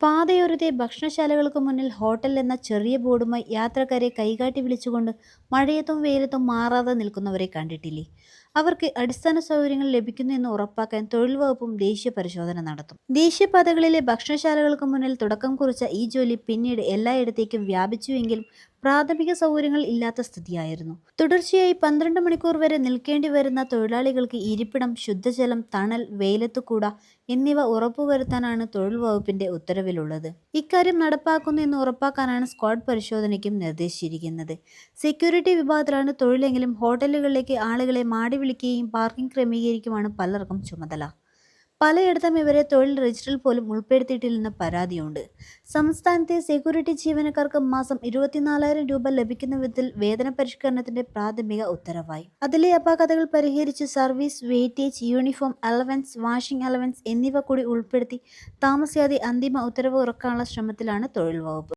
പാതയോരത്തെ ഭക്ഷണശാലകൾക്ക് മുന്നിൽ ഹോട്ടൽ എന്ന ചെറിയ ബോർഡുമായി യാത്രക്കാരെ കൈകാട്ടി വിളിച്ചുകൊണ്ട് മഴയത്തും വെയിലത്തും മാറാതെ നിൽക്കുന്നവരെ കണ്ടിട്ടില്ലേ? അവർക്ക് അടിസ്ഥാന സൗകര്യങ്ങൾ ലഭിക്കുന്നു എന്ന് ഉറപ്പാക്കാൻ തൊഴിൽ വകുപ്പും ദേശീയ പരിശോധന നടത്തും. ദേശീയപാതകളിലെ ഭക്ഷണശാലകൾക്ക് മുന്നിൽ തുടക്കം കുറിച്ച ഈ ജോലി പിന്നീട് എല്ലായിടത്തേക്കും വ്യാപിച്ചുവെങ്കിലും പ്രാഥമിക സൗകര്യങ്ങൾ ഇല്ലാത്ത സ്ഥിതിയായിരുന്നു. തുടർച്ചയായി പന്ത്രണ്ട് മണിക്കൂർ വരെ നിൽക്കേണ്ടി വരുന്ന തൊഴിലാളികൾക്ക് ഇരിപ്പിടം ശുദ്ധജലം തണൽ വെയിലത്തുകൂട എന്നിവ ഉറപ്പുവരുത്താനാണ് തൊഴിൽ വകുപ്പിന്റെ ഉത്തരവിലുള്ളത്. ഇക്കാര്യം നടപ്പാക്കുന്നു എന്ന് ഉറപ്പാക്കാനാണ് സ്ക്വാഡ് പരിശോധനയ്ക്കും നിർദ്ദേശിച്ചിരിക്കുന്നത്. സെക്യൂരിറ്റി വിഭാഗത്തിലാണ് തൊഴിലെങ്കിലും ഹോട്ടലുകളിലേക്ക് ആളുകളെ മാടി വിളിക്കുകയും പാർക്കിംഗ് ക്രമീകരിക്കുമാണ് പലർക്കും ചുമതല. പലയിടത്തും ഇവരെ തൊഴിൽ രജിസ്റ്ററിൽ പോലും ഉൾപ്പെടുത്തിയിട്ടില്ലെന്ന് പരാതിയുണ്ട്. സംസ്ഥാനത്തെ സെക്യൂരിറ്റി ജീവനക്കാർക്ക് മാസം ഇരുപത്തിനാലായിരം രൂപ ലഭിക്കുന്ന വിധത്തിൽ വേതന പരിഷ്കരണത്തിന്റെ പ്രാഥമിക ഉത്തരവായി. അതിലെ അപാകതകൾ പരിഹരിച്ച് service weightage uniform allowance washing allowance എന്നിവ കൂടി ഉൾപ്പെടുത്തി താമസിയാതെ അന്തിമ ഉത്തരവ് ഉറക്കാനുള്ള ശ്രമത്തിലാണ് തൊഴിൽ വകുപ്പ്.